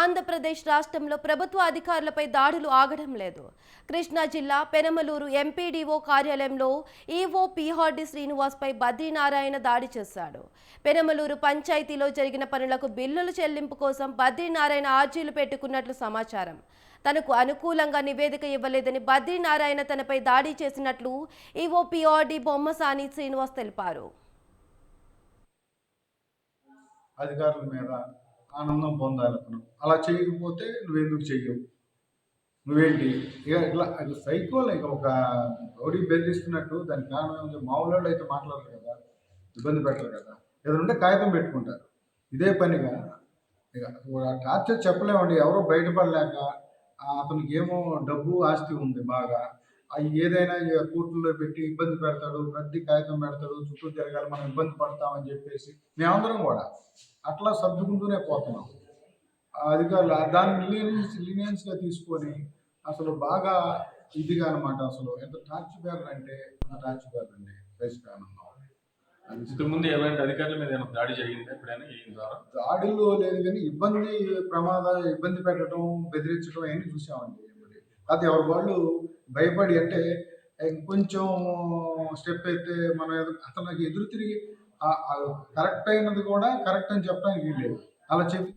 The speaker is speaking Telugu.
ఆంధ్రప్రదేశ్ రాష్ట్రంలో ప్రభుత్వ అధికారులపై దాడులు ఆగడం లేదు. కృష్ణా జిల్లా పెనమలూరు ఎంపీడీఓ కార్యాలయంలో ఈవో పిహార్డి శ్రీనివాస్పై బద్రీనారాయణ దాడి చేశాడు. పెనమలూరు పంచాయతీలో జరిగిన పనులకు బిల్లుల చెల్లింపు కోసం బద్రీనారాయణ ఆర్జీలు పెట్టుకున్నట్లు సమాచారం. తనకు అనుకూలంగా నివేదిక ఇవ్వలేదని బద్రీనారాయణ తనపై దాడి చేసినట్లు ఈవో పిఆర్డి బొమ్మసాని శ్రీనివాస్ తెలిపారు. అధికారుల మీద ఆనందం పొందాలి అతను అలా చేయకపోతే నువ్వెందుకు చెయ్యవు? నువ్వేంటి? ఇక ఇట్లా ఇట్లా సైకోల్ ఇక ఒక రౌడీ బెదిరిస్తున్నట్టు దానికి కారణం మామూలు అయితే మాట్లాడరు కదా ఇబ్బంది పెట్టరు కదా. ఏదైనా ఉంటే కాగితం పెట్టుకుంటారు. ఇదే పనిగా ఇక టార్చర్ చెప్పలేమండి. ఎవరో బయటపడలేక అతనికి ఏమో డబ్బు ఆస్తి ఉంది బాగా. అవి ఏదైనా ఇక కోర్టుల్లో పెట్టి ఇబ్బంది పెడతాడు రద్దీ కాగితం పెడతాడు చుట్టూ తిరగాలి మనం ఇబ్బంది పడతామని చెప్పేసి మేమందరం కూడా. అట్లా సర్దుకుంటూనే పోతున్నాం. అధికారులు దాన్ని లీనియన్స్ లీనియన్స్గా తీసుకొని అసలు బాగా ఇదిగా అనమాట అసలు. ఎంత టార్చ్ బ్యాగ్ అంటే టార్చ్ బ్యాగ్ అండి బేసిక్ ఆనందం అది ఇంతకు ముందు ఎలాంటి అధికారుల మీద ఏమైనా దాడి జరిగిందా ఎప్పుడైనా ఈ ద్వారా? దాడుల్లో లేదు కానీ ఇబ్బంది ప్రమాదాలు ఇబ్బంది పెట్టడం బెదిరించడం అవన్నీ చూసామండి అది ఎవరి వాళ్ళు భయపడి అంటే కొంచెం స్టెప్ అయితే మనం అతనికి ఎదురు తిరిగి కరెక్ట్ అయినది కూడా కరెక్ట్ అని చెప్పడానికి వీల్లేదు. అలా చెప్తే